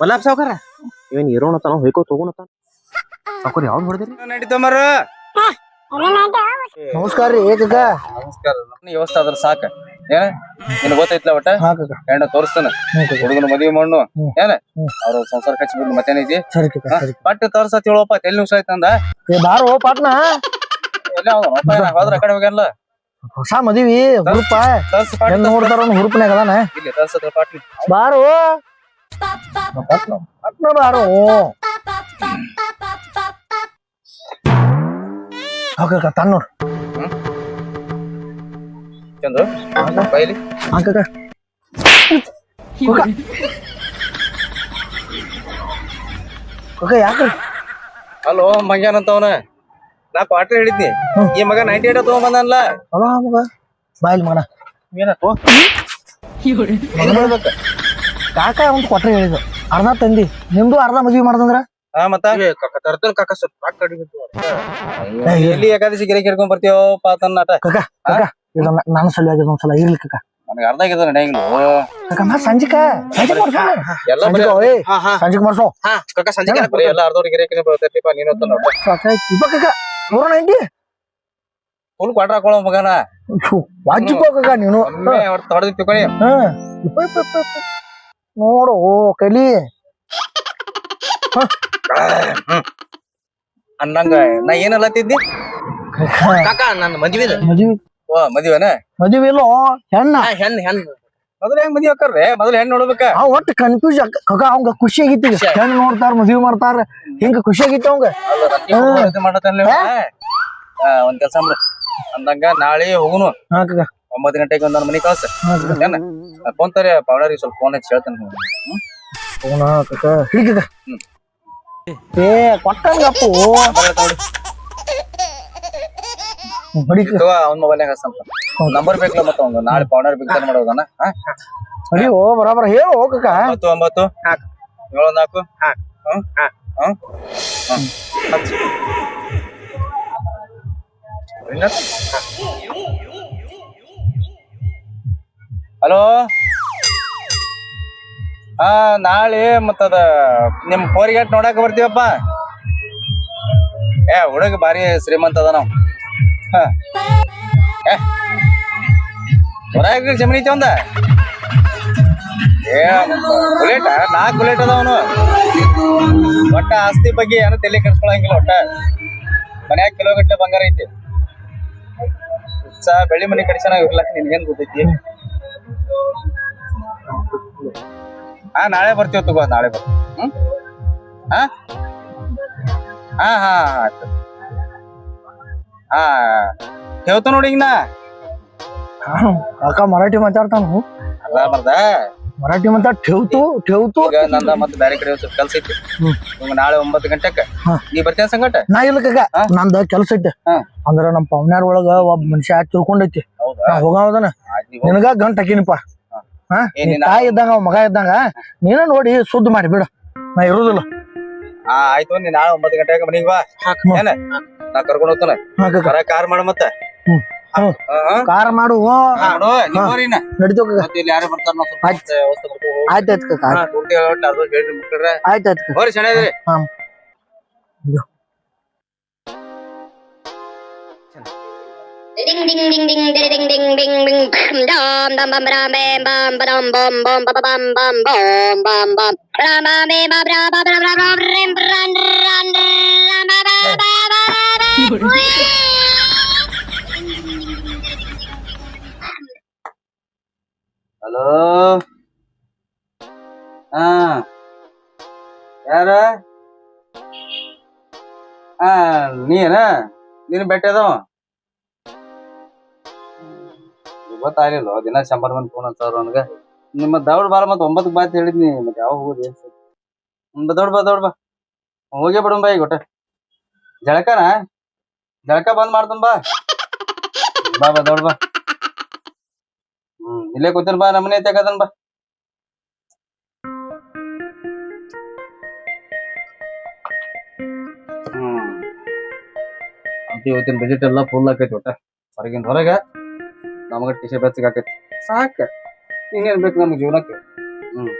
ಮಲ್ಲಾಪ್ ಸಾವ್ಕಾರ? ಇವನ್ ಇರೋಣ ತನ ಹೊಯ್ಕೋ ತಗೋಣತಾನ ಸಾವ್ಕಾರ ಯಾವ್ದು ಹೊಡೆದ್ರಿ? ನಡೀತಮ್ಮರ ನಮಸ್ಕಾರ ರೀ ಏಕ ನಮಸ್ಕಾರ. ವ್ಯವಸ್ಥೆ ಅದ್ರ ಸಾಕ. ಏನ? ನಿನ್ ಗೊತ್ತೈತ್ಲ ಒಟ್ಟ? ಹೆಣ್ಣ ತೋರಿಸ್ತಾನ. ಹುಡುಗನ ಮದುವೆ ಮಾಡು. ಏನ? ಅವ್ರ ಸಂಸಾರ ಕಚ್ಚಿ ಬಿಟ್ಟು ಮತ್ತೇನೈತಿ ಸರಿ ಕಕ್ಕ ಸರಿ ಪಟ್ಟು ತೋರ್ಸತ್ ಹೇಳಪ್ಪ ತೆಲ್ ನಿಮಿಷ ಆಯ್ತಂದ ಏ ಬಾರೋ ಪಾಟ್ನ? ಎಲ್ಲ ಹೋದ್ರ ಕಡೆ ಹೋಗ್ಯಾನಲ್ಲ ಹೊಸ ಮದಿವಿ ಹುರುಪ ನೋಡ್ತಾರ ಅವ್ನು ಹುರುಪನ್ಯಾಗ ಅದಾನ. ಇಲ್ಲಿ ತರ್ಸತ್ರ ಪಾಟ್ ಬಾರೋ. కట్నం కట్నం రాడు అక్క తన్నుడు చంద్ర బయలు అక్క ఒక ಯಾಕ್ರಿ ಹಲೋ ಮಂಗ್ಯಾನ ನಾ ಕ್ವಾರ್ಟರ್ ಹೇಳಿದ್ನಿ. ಈ ಮಗ ನೈಂಟಿ ಏಟ್ ತಗೊಂಬಂದಲ್ಲ ಅಲ್ಲ ಮಗ. ಬಾಯಿಲ್ ಮಗನ. ಏನಾಯ್ತು ಕಾಕ ಒಂದು ಕ್ವಾರ್ಟರ್ ಹೇಳಿದ್ರು ಅರ್ಧ ತಂದಿ. ನಿಮ್ದು ಅರ್ಧ ಮದ್ವಿ ಮಾಡ್ದಂದ್ರ? ಹಾ ಮತ್ತ? ತರ್ತನ ಕಾಕ ಸ್ವಲ್ಪ ಎಲ್ಲಿ ಏಕಾದಶಿ ಗಿರಿ ಕೇಳ್ಕೊಂಡ್ ಇದು ಸಲುವಾಗಿ ಒಂದ್ಸಲ ಇರ್ಲಿ ಕಕ್ಕ ನನಗೆ ಅರ್ಧ ಆಗಿದೆ ನಡೆಯಂಗಿಲ್ಲ ಕಕ್ಕ ನಾ ಸಂಜಿಕ ಸಂಜಿಕ್ ಮಾಡ್ಸೋ. ಎಲ್ಲ ಬರೀ ಸಂಜಿಕ ಓಯ್ ಸಂಜಿಕ್ ಮಾಡ್ಸೋ. ಕಕ್ಕ ಸಂಜೆ ಬರೀ ಎಲ್ಲ ಅರ್ಧವ್ರಿಗೆ ಗಿರಿ ಬರ್ತೈತಿಪ್ಪ ನೀನು ಅಂತ ನೋಡ. ಸಾಕಾಯ್ತು ಇಪ್ಪ ಕಕ್ಕ ನೂರ ನೈಂಟಿ ಫುಲ್ ಹಾಕೊಳ್ಳೋ ಮಗನ. ನೀನು. ಒಮ್ಮೆ ಹೊಡ್ದು ಹೊಡೆದು ತಿಳ್ಕೊನಿ ಹಾ. ಇಪ್ಪ ಇಪ್ಪ ಇಪ್ಪ ಇಪ್ಪ. ನೋಡು ಓ ಕಲಿ. ಅನ್ನಂಗ ನಾ ಏನಲ್ಲತ್ತಿದ್ದಿ ಕಾಕ ನನ್ನ ಮದ್ವೆ ಮದ್ವಿ? ಓ ಮದ್ವೆನ? ಮದ್ವಿ ಇಲ್ಲೋ ಹೆಣ್ಣ. ಹೆಣ್ ಹೆಣ್. ಮೊದಲು ಹೆಂಗ್ ಮದ್ವಿ ಹಾಕಾರ್ರೆ ಮೊದಲು ಹೆಣ್ಣು ನೋಡ್ಬೇಕ. ಆ ಒಟ್ಟು ಕನ್ಫ್ಯೂಸ್ ಕಕ ಅವಂಗ ಖುಷಿ ಆಗಿತ್ತು ಈಗ. ಹೆಣ್ಣು ನೋಡ್ತಾರ ಮದ್ವಿ ಮಾಡ್ತಾರ ಹಿಂಗ ಖುಷಿ ಆಗಿತ್ತು ಅವಂಗ. ಮಾಡತ್ತಲ್ಲ ಒಂದ್ ಕೆಲ್ಸ ಮಾಡು. ಅಂದಂಗ ನಾಳೆ ಹೋಗುನು. ಹಾ ಒಂಬತ್ತು ಗಂಟೆಗೆ ಒಂದು ನನ್ನ ಮನೆ ಕಳ್ಸ. ಏನ? ಅಪ್ಪಂತಾರೆ ಪೌಡರಿಗೆ ಸ್ವಲ್ಪ ಫೋನ್ ಹಚ್ಚಿ ಹೇಳ್ತೇನೆ ಫೋನ್ ಕಕ ಏ ಕೊಟ್ಟಂಗಪ್ಪ. ಅವ್ನ ಮೊಬೈಲ್ನಾಗ ಹಚ್ಚಂತ. ನಂಬರ್ ಬೇಕಲ್ಲ ಮತ್ತೆ ಅವ್ನು ನಾಳೆ ಪೌಡರ್ ಬಿಗ್ತಾನೆ ಮಾಡೋದನ? ಅಯ್ಯೋ ಬರಾಬರ ಹೇಳು ಹೋಗಕ ಒಂಬತ್ತು ಒಂಬತ್ತು. ಏಳು ನಾಲ್ಕು. ಹ್ಮ್? ಹ್ಮ್? ಹಾ. ಹಲೋ? ಹಾ, ನಾಳೆ ಮತ್ತದ ನಿಮ್ ಫೋರಿಗೇಟ್ ನೋಡಕ್ ಬರ್ತೀವಪ್ಪ. ಏ, ಹುಡುಗ ಬಾರಿ ಶ್ರೀಮಂತ ಅದ ನಾವು. ಹೊರಗೆ ಜಮೀನ್ ಐತಿ ಒಂದ ಏ, ಬುಲೆಟ್ ನಾಲ್ಕು ಬುಲೆಟ್ ಅದಾವನು ಒಟ್ಟ ಆಸ್ತಿ ಬಗ್ಗೆ ಏನು ತಲೆ ಕೆಡ್ಸ್ಕೊಳಂಗಿಲ್ಲ ಒಟ್ಟ. ಮನ್ಯಾಗ ಕಿಲೋಮೀಟರ್ ಬಂಗಾರ ಐತಿ. ಬೆಳ್ಳಿ ಮನಿ ಕಡಿಸನ ಇರ್ಲಕ್ಕ, ನಿನ್ಗೇನ್ ಗೊತ್ತೈತಿ? ಹಾ ನಾಳೆ ಬರ್ತೀವಿ ತಗೋ ನಾಳೆ ಬರ್ತೀವಿ ಹ್ಮ್ ಹಾ ಹಾ ಹಾ ಆಯ್ತು ಹಾ ಹೇಳ್ತ ನೋಡಿ ಈಗ ನಾ ಕಾಕ ಮರಾಠಿ ಮಾತಾಡ್ತಾನು ಅಲ್ಲ ಬರ್ದ ಮರಾಠಿ ಮಾತಾಡ್ ठेवतो ठेवतो ಈಗ ನಂದ ಮತ್ತೆ ಬೇರೆ ಕಡೆ ಒಂದ್ ಸ್ವಲ್ಪ ಕೆಲ್ಸ ಐತಿ ಹ್ಮ್. ಇವಾಗ ನಾಳೆ ಒಂಬತ್ತು ಗಂಟೆಕ ಹಾ. ನೀ ಬರ್ತೀಯ ಸಂಗಟ ನಾ ಇಲ್ಲ ಕಕ್ಕ ಹಾ? ನಂದ ಕೆಲ್ಸ ಐತೆ ಹಾ. ಅಂದ್ರ ನಮ್ ಪವನ್ಯಾರ ಒಳಗ ಒಬ್ಬ ಮನುಷ್ಯ ತಿಳ್ಕೊಂಡೈತಿ ಹೌದಾ ನಾ ಹೋಗವದನ ಆಯ್ತ್ ನೀ ಹೋಗು. ನಿನಗ ಗಂಟ್ ಹಾಕಿನಿಪ್ಪ. ಹಾ. ನೀನ್ ತಾಯಿ ಇದ್ದಂಗ ಮಗ ಇದ್ದಂಗ ನೀನ ನೋಡಿ ಸುದ್ದಿ ಮಾಡಿ ಬಿಡು. ನಾ ಇರುದಿಲ್ಲ. ಆಯ್ತು ನೀ ನಾಳೆ ಒಂಬತ್ತು ಗಂಟೆಗೆ ಮನಿಗ್ ಬಾ. ಏನ? ನಾ ಕರ್ಕೊಂಡು ಹೋಗ್ತಾನೆ. ಬರ ಕಾರ್ ಮಾಡ ಮತ್ತೆ. ಕಾರ್ ಮಾಡು ಹೋ. ಹಾ, ಕಕ್ಕ ಹೋಗ್ರಿ ಸಣ್ಣ ಇದ್ರಿ ಹಾ Ding ding ding ding ding ding ding ding ding bam dam dam bam bam bam bam bam bam bam bam bam bam bam bam bam bam bam bam bam bam bam bam bam bam rim ran ran ran ba ba ba ba ba hello ಹಾ ಯಾರ ಹಾ ನೀನ ನೀನು ಗೊತ್ತಾಗಲಿಲ್ಲ. ದಿನ ಶಂಬರ್ ಮಂದಿ phone ಹಚ್ಚಾರ ನನಗೆ ನಿಮ್ಮ ದೌಡ್ ಬಾರ ಮತ್ತೆ ಒಂಬತ್ತು ಬಾತ್ ಹೇಳಿದ್ನಿ, ಮತ್ತೆ ಯಾವಾಗ ಹೋಗೋದು ಏನ್? ದೊಡ್ ಬಾ, ದೌಡ್ ಬಾ. ಹೋಗೇ ಬಿಡೋಣ ಬಾ ಈಗ ಒಟ್ಟ. ಜಳಕನ? ಜಳಕ ಬಂದ್ ಮಾಡ್ತನ್ ಬಾ. ಬಾ ಬಾ, ದೌಡ್ ಬಾ. ಹ್ಮ್, ಇಲ್ಲೇ ಕೂತಿರ್ ಬಾ, ನಮ್ಮನೆ ತೆಗದನ್ ಬಾ. ಹ್ಮ್. ಇವತ್ತಿನ ಬಜೆಟ್ ಎಲ್ಲ ಫುಲ್ ಆಕೈತಿ ಒಟ್ಟ. ಹೊರಗಿನ, ಹೊರಗ. ನಮಗೆ ಟಿಶೆ ಬೆಚ್ಚಗಾಕೈತಿ ಸಾಕು. ಇನ್ನೇನು ಬೇಕು ನಮ್ಗೆ ಜೀವನಕ್ಕೆ? ಹ್ಞೂ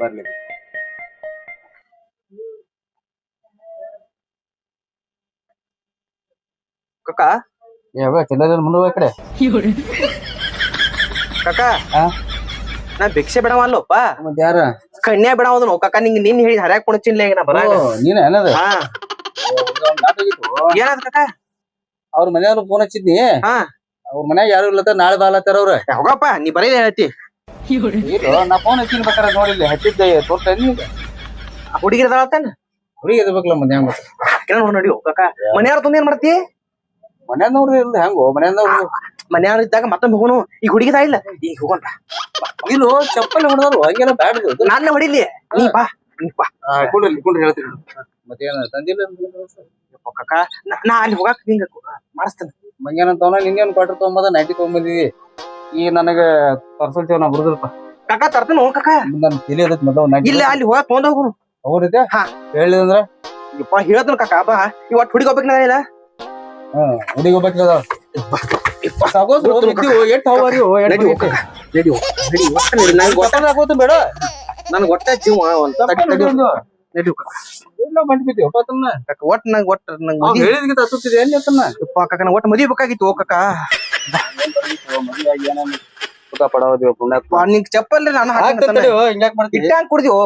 ಬರಲಿ. ಕಕ್ಕ ಯಾವ ಚಿಲ್ಲರ ಮುಂದೆ ಹೋಗಿ ಕಡೆ. ಕಕ್ಕ ನಾ ಭಿಕ್ಷೆ ಬೇಡವ ಅಲ್ಲಪ್ಪ. ಮತ್ತೆ ಯಾರ? ಕಣ್ಯಾ ಬಿಡವದನು ಕಕ್ಕ ನಿಂಗೆ ನಿನ್ನ ಹೇಳಿ ಹರ್ಯಾಕ ಕುಣಚಿನ್ಲೆ ನಾ ಬರ ನೀನ ಏನದ ಏನಾದ ಕಕ್ಕ ಅವ್ರ ಮನೆಯವ್ರು ಫೋನ್ ಹಚ್ಚಿದ್ನಿ. ಹಾ. ಅವ್ರ ಮನ್ಯಾಗ ಯಾರು ಇಲ್ಲತ್ತ ನಾಳೆ ಬಾಲತ್ತಾರ ಅವ್ರ. ಹೋಗಪ್ಪ ನೀ ಬರೀ ಹೇಳ್ತಿ ಇಲ್ಲ ನಾ ಫೋನ್ ಹಚ್ಚಿನ ನೋಡಿ ನೋಡಿಲ್ಲ ಹಚ್ಚಿದ್ದೆ ತೋರ್ಸ ಈಗ ಹುಡುಗಿರ ಅದಾಳತ್ತಾನ ಹುಡುಗಿ ಇರ್ಬೇಕಲ್ಲ ಮನ್ಯಾಗ ಮತ್ತೆ ಕೇಳ ನೋಡಿ ನಡಿ ಕಕ್ಕ ಮನ್ಯಾರ ತಂದ ಏನ್ ಮಾಡ್ತಿ? ಮನ್ಯಾಗ ನೋಡ್ರಿ ಇಲ್ಲ ಹೆಂಗೋ ಮನ್ಯಾಗ ನೋಡ್ರಿ. ಮನ್ಯಾರ ಇದ್ದಾಗ ಮತ್ತೊಮ್ಮೆ ಹೋಗೋನು. ಈಗ ಹುಡುಗಿದ ಇಲ್ಲ? ಈಗ ಹೋಗೋಣ ಇಲ್ಲ ಚಪ್ಪಲ್ ಹೊಡೆದ್ರು ಹಂಗೆಲ್ಲ ಬ್ಯಾಡ್ದು ನಾನೇ ಹೊಡಿಲಿ. ನೀ ಬಾ ನೀ ಬಾ. ಕುಂಡ್ರಿ ಕುಂಡ್ರಿ ಹೇಳ್ತೀನಿ. ಮತ್ತೆ ತಂದಿಲ್ಲ? ಕಕ್ಕ ನಾ- ನಾ ಅಲ್ಲಿ ಹೋಗಾಕ ನಿಂಗ ಮಾಡಿಸ್ತೇನೆ. ಮಂಗ್ಯಾನಂತವನ ಒಂದು ಕ್ವಾರ್ಟರ್ ತೊಗೊಂಬದ ನೈಟಿ ತೊಗೊಂಬಂದಿದಿ? ಈ ನನಗ ಪರ್ಸಲ್ ನಾ ಬರುದಿಲ್ಲಪ್ಪ ಕಕ್ಕ ತರ್ತೇನೆ ಹೋಗ್ ನನ್ ತಲೆ ಅದಕ್ಕೆ ಮೊದಲು ನೈಟಿ ಇಲ್ಲ ಅಲ್ಲಿ ಹೋಗ ತೊಗೊಂಡ್ ಹೋಗು. ಹೌದೈತೆ ಹಾ. ಹೇಳಿದಂದ್ರ ಇಪ್ಪ ಹೇಳ್ತೇನೆ ಕಕ್ಕ ಬಾ. ಇವತ್ತು ಹುಡುಗಿ ಹೋಗ್ಬೇಕು ನಾನು ಹುಡುಗಿ ಹೋಗ್ಬೇಕದ ನನ್ ಎಷ್ಟ್ ಹವಾರಿ ನಡಿ ಹೋಗ್ ಕಕ್ಕ. ನಡಿ ಹೋಗ್. ನಡಿ ಒಟ್ಟ ನಡಿ ನಂಗೆ ಗೊತ್ತ ಆಗೋತು ಬೇಡ. ನನ್ಗೆ ಒಟ್ಟ ಜೀವ ಒಂದ್ ತಡಿ. ತಡಿ ನಡಿ ಎಲ್ಲ ಒಟ್ಟ ನಂಗೆ ಒಟ್ಟ ನಂಗೆ ಮದಿ ಹೇಳಿದ್ಕಿಂತ ಹತ್ತುತ್ತಿದೆ ಏನ್ ಎತ್ತನ್ನ ಯಪ್ಪ ಮದುವೆ ಬೇಕಾಗಿತ್ತು ಹೋಗ್ ಕಕ್ಕ ಸುಖ ನಿಂಗ್ ಚಪ್ಪಲ್ ನಾನು ಆಗ್ತದೆ ಹಿಂಗ್ಯಾಕ್ ಮಾಡ್ತೀವಿ ಇಟ್ಟಾಂಗ್ ಕುಡ್ದಿ ಓ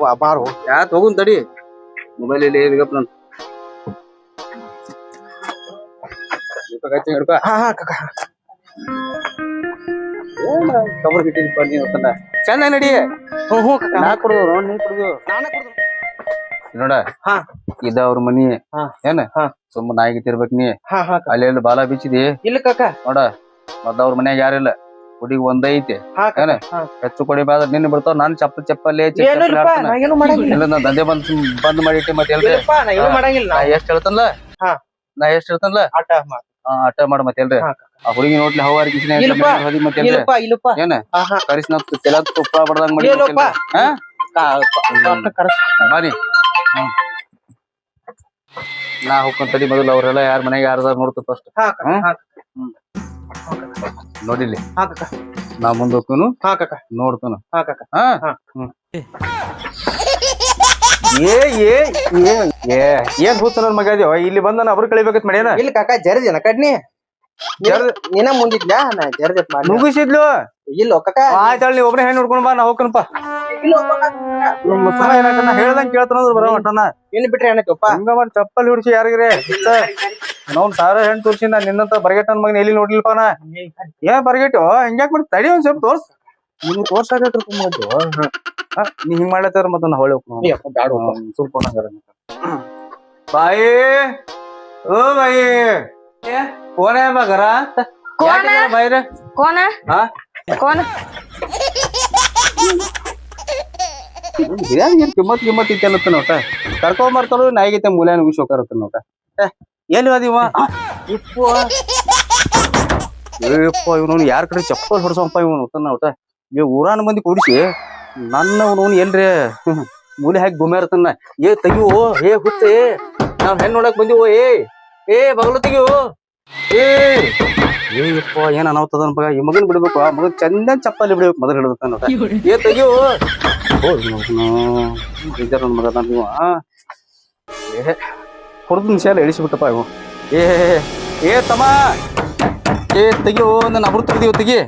ವಾ ಬಾರು. ಯಾ ತಗೊಂಡ್ ತಡಿ. ಮೊಬೈಲ್ ಇಲ್ಲಿ ಇದೀಗಪ್ಪ ನಾನು. ಹಾ ಹಾ ಕಕ್ಕ ಕಬರ್ ಚಂದ ನಡಿ? ನಾ ಕುಡ್ದು ನೋಡ್ ನೀ ಕುಡ್ದು. ಇದ ಅವ್ರ ಮನಿ. ಏನ. ಸುಮ್ಮ ನಾಯಿಗೆ ತಿರ್ಬೇಕ್ ನೀ. ಅಲ್ಲಿ ಎಲ್ಲಿ ಬಾಲ ಬಿಚ್ಚಿದಿ ಇಲ್ಲ ಕಾಕ. ನೋಡ ಮತ್ತ ಅವ್ರ ಮನ್ಯಾಗ ಯಾರಿಲ್ಲ ಹುಡುಗಿ ಒಂದೈತಿ ಐತಿ. ಏನ? ಹೆಚ್ಚು ಕೊಡಿ ಬಾದ ನಿನ್ನ ಬಿಡ್ತಾವ ನಾನ್ ಚಪ್ಪಲ್ ಚಪ್ಪಲ್ಲೇ ಇಲ್ಲ ನಾ ದಂಧೆ ಬಂದ್ ಬಂದ್ ಮಾಡಿಟ್ಟಿ ಮತ್ತೆ ಎಲ್ರಿ? ನಾ ಎಷ್ಟ್ ಹೇಳ್ತಾನಲ್ಲ ಹಾ. ನಾ ಎಷ್ಟ್ ಹೇಳ್ತಾನಲ್ಲ ಆಟ ಮಾಡ ಮತ್ತೆ ಎಲ್ರಿ. ಹಾ. ಆ ಹುಡುಗಿ ನೋಡ್ಲಿ ಹವಾರಿ ಕಿಸಿನ ಇಲ್ಲಪ್ಪ. ಇಲ್ಲಪ್ಪ ಇಲ್ಲಪ್ಪ. ಏನ? ಹಾ ಹಾ ಕರಿಸ್ ನಾ ತೆಲ ತುಪ್ಪ ಬಡ್ದಂಗ್ ಮಾಡಿ ಇಲ್ಲಪ್ಪ. ಹಾ? ಕಾ- ಕ- ಬಾರಿ. ಹ್ಮ್. ನಾ ಹೋಗ್ಕೊಂಡ್ ತಡಿ ಮೊದಲು ಅವ್ರೆಲ್ಲ ಯಾರ ಮನೆಗೆ ಯಾರ್ದಾರ ನೋಡ್ತು ಫಸ್ಟ್ ಹಾ ಹ್ಮ್? ಹಾ ನೋಡಿಲ್ಲಿ? ಹಾ ಕಕ್ಕ ನಾ ಮುಂದ್ ಹೋಗ್ತಾನು? ಹಾ ಕಕ್ಕ ನೋಡ್ತಾನ? ಹಾ ಕಕ್ಕ ಹಾ? ಹಾ. ಹ್ಮ್. ಏ ಏ ಏ ಏ ಏನ್ ನನ್ ಮಗ ಅದ್ಯೋ ಇಲ್ಲಿ ಬಂದ ನಾ ಕಳಿಬೇಕ ಕಳಿಬೇಕತ್ ಇಲ್ಲಿ ಕಾಕಾ ಜರಿದ ಜರದಿನ ಕಡ್ನಿ. ನೀನ ಮುಂದಿದ್ಲ ನಾ ಜರದತ್ ಮಾಡಿ ನುಗ್ಗಿಸಿದ್ಲು ಇಲ್ಲ ಕಕ್ಕ ಆಯ್ತಾಳ ನೀ ಒಬ್ಬನೇ ಹೆಣ್ಣು ಹುಡ್ಕೊಂಡ್ ಬಾ ನಾ ಹೋಗ್ಕನಪ್ಪ. ಹೇಳ್ದಂಗ್ ಕೇಳ್ತಾನ ಬರೋ ಮಟನ ಏನ್ ಬಿಟ್ರೆ ಏನೈತಪ್ಪ ಹಂಗ ಮಾಡಿ ಚಪ್ಪಲ್ ಹಿಡಿಸಿ ಯಾರಿಗ್ರೆ? ನಾವ್ ಸಾವಿರ ಹೆಣ್ಣು ತೋರ್ಸಿ ನಾ ನಿನ್ನಂತ ಬರಗೆಟ್ಟನ್ ಮಗನ ಎಲ್ಲಿ ನೋಡ್ಲಿಲ್ಪ ನಾ. ಏನ್ ಬರ್ಗೆಟ್ಟು ಹಿಂಗ್ಯಾಕ್ ಮಾಡಿ ತಡಿ ಒಂದ್ ಸ್ವಲ್ಪ ತೋರ್ಸ್. ನಿನ್ ತೋರ್ಸಾಕ ಕರ್ಕೊಂಡ್ ನೀ ಹಿಂಗ್ ಮಾಡ್ಲತ್ತಾರ ಮತ್ತ ನಾ ಹೊಳೆ ಸುರ್ಕೊಂಡಂಗಾರ ಬಾಯಿ ಓ ಬ್ಯಾಡ ಹೋಗ್ಪ. ಸ್ವಲ್ಪ ನಂಗಾರ ಬಾಯಿ ಓ ಬಾಯಿ ಕೋಣೆ ಮಗರ ಕೋಣ? ಬಾಯಿರ कौन है ಹಾ कौन ಬಿರಿಯಾನಿ ಏನ್ ಕಿಮ್ಮತ್ ಕಿಮ್ಮತ್ ಇತ್ತೆ ಅನ್ನತ್ತ ನೋಟ ಕರ್ಕೊಂಡ್ ಬರ್ತಾರೋ ನಾಯಿಗೈತೆ ಮೂಲ್ಯಾನ ಉಗಿಸ್ ಹೋಗಾರತ್ತ ನೋಟ ಎಲ್ಲಿ ಅದಿವ ಇಪ್ಪು ಏಪ್ಪ ಇವನು ಯಾರ ಕಡೆ ಚಪ್ಪಲ್ ಹೊಡ್ಸಪ್ಪ ಇವನು ಒಟ್ಟ ಒಟ್ಟ ಈ ಊರಾನ ಮಂದಿ ಕೂಡಿಸಿ ನನ್ನ ಅವನು ಎಲ್ರಿ ಹ್ಮ್, ಮೂಲೆ ಹಾಕಿ ಗುಮ್ಯಾರತನ್ನ ಏ ತೆಗಿಯೋ ಏ ಹುಟ್ಟೆ ನಾವ್ ಹೆಣ್ ನೋಡಕ್ ಬಂದಿವೋ ಏ ಏ ಬಗಲು ತೆಗಿಯೋ ಏ ಏ ಯಪ್ಪ ಏನ್ ಅನಾಹುತದ ಮಗ ಈ ಮಗನ್ ಬಿಡ್ಬೇಕು ಆ ಮಗನ್ ಚಂದ ಚಪ್ಪಲಿ ಬಿಡ್ಬೇಕು ಮೊದಲು ಹಿಡಿದ ನೋಟ ಏ ತೆಗಿಯೋ ಓ ಇದ್ದಾರ ನನ್ನ ಮಗ ನಾನು ಆ ಏ ಹೊಡೆದ ನಿಮಿಷ ಎಳಿಸ್ಬಿಟ್ಟಪ್ಪ ಇವು ಏ ಏ ತಮ್ಮ ಏ ತೆಗಿಯೋ ನನ್ನ ಅಬ್ರು ತೆಗ್ದಿವ್ ತೆಗಿ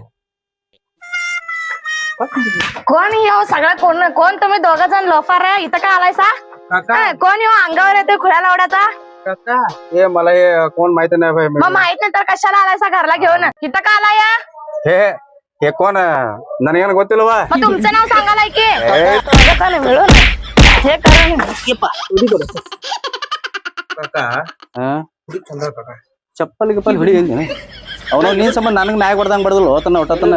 कोण ह्यो सगळं कोण कोण तुम्ही दोघ जण लोफार आहे इथं का आलायसा काका हा, कोण ह्यो अंगावर येतोय खुळ्या लावड्याचा काका ಏ मला हे कोण माहित नाही बाई मग माहित नाही तर कशाला आलायसा घरला घेऊन इथं का आलाय हे हे कोण ನನಗೇನು ಗೊತ್ತಿಲ್ವಾ मग तुमचं नाव सांगालाय की ए. दोघं जण मिळून हे करून काका ಹಾ ಹುಡುಗಿ ಚಂದ ಕಾಕ ಚಪ್ಪಲ್ ಗಿಪ್ಪಲ್ ಹಿಡಿ ಅಂದಿನ ಅವನ ನೀನ್ ಸಂಬಂಧ ನನಗ್ ನಾಯಿ ಹೊಡ್ದಂಗ್ ಬಡದಲ್ಲ ಹೋತನ ಹೊಟ್ಟತನ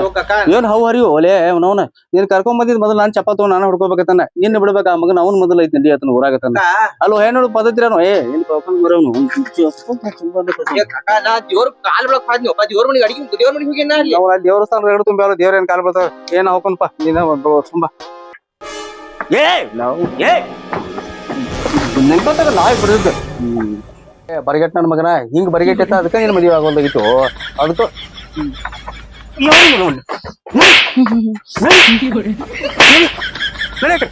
ಏನ್ ಹೌ ಹರಿಯೋ ಒಲೆ ಅವನವನ. ನೀನ್ ಕರ್ಕೊಂಡ್ ಬಂದಿದ್ ಮೊದಲು ನಾನ್ ಚಪ್ಪ ತಗೊಂಡ್ ನಾನು ಹುಡ್ಕೋಬೇಕತ್ತನ ನಿನ್ನ ಬಿಡ್ಬೇಕ ಆ ಮಗನ ಅವ್ನ ಮೊದಲ ಐತಿ ನಡಿ ಆತನ ಊರಾಗತ್ತನ ಅಲ್ಲೋ ಹೆಣ್ಣು ಪದ್ಧತಿರೇನು ಏ ಏನ್ ಕರ್ಕೊಂಡ್ ಬರೋನು. ಏ ಕಾಕ ನಾ ದೇವ್ರ ಕಾಲ್ ಬೆಳಕ್ ಹಾದ್ನಿ. ಒಬ್ಬ ದೇವ್ರ ಮನಿಗೆ ಅಡಿಗೆ ದೇವ್ರ ಮನಿಗೆ ಹೋಗಿನ ಅಲ್ಲಿ ನಾವು ದೇವಸ್ಥಾನ ಎರಡು ತುಂಬಿ ಅವ್ರ ದೇವ್ರ ಏನ್ ಕಾಲ್ ಬರ್ತಾವ ಏನ್ ಹೋಗ್ಕೊಂಡ್ಪ ನೀನ ತುಂಬ ಏ ನಾವು ಏ ನಿಂತಾಗ ನಾಯಿ ಬಿಡಿದ್ದು ಏ ಬರಿಗೆಟ್ ನನ್ನ ಮಗನ ಹಿಂಗ್ ಬರಿಗೆಟ್ಟಿತ್ತ ಅದಕ್ಕೆ ನೀನ್ ಮದುವೆ ಆಗೋದಾಗಿತ್ತು ಅದಕ್ಕೆ ನಡಿ ಆ ಕಡೆ.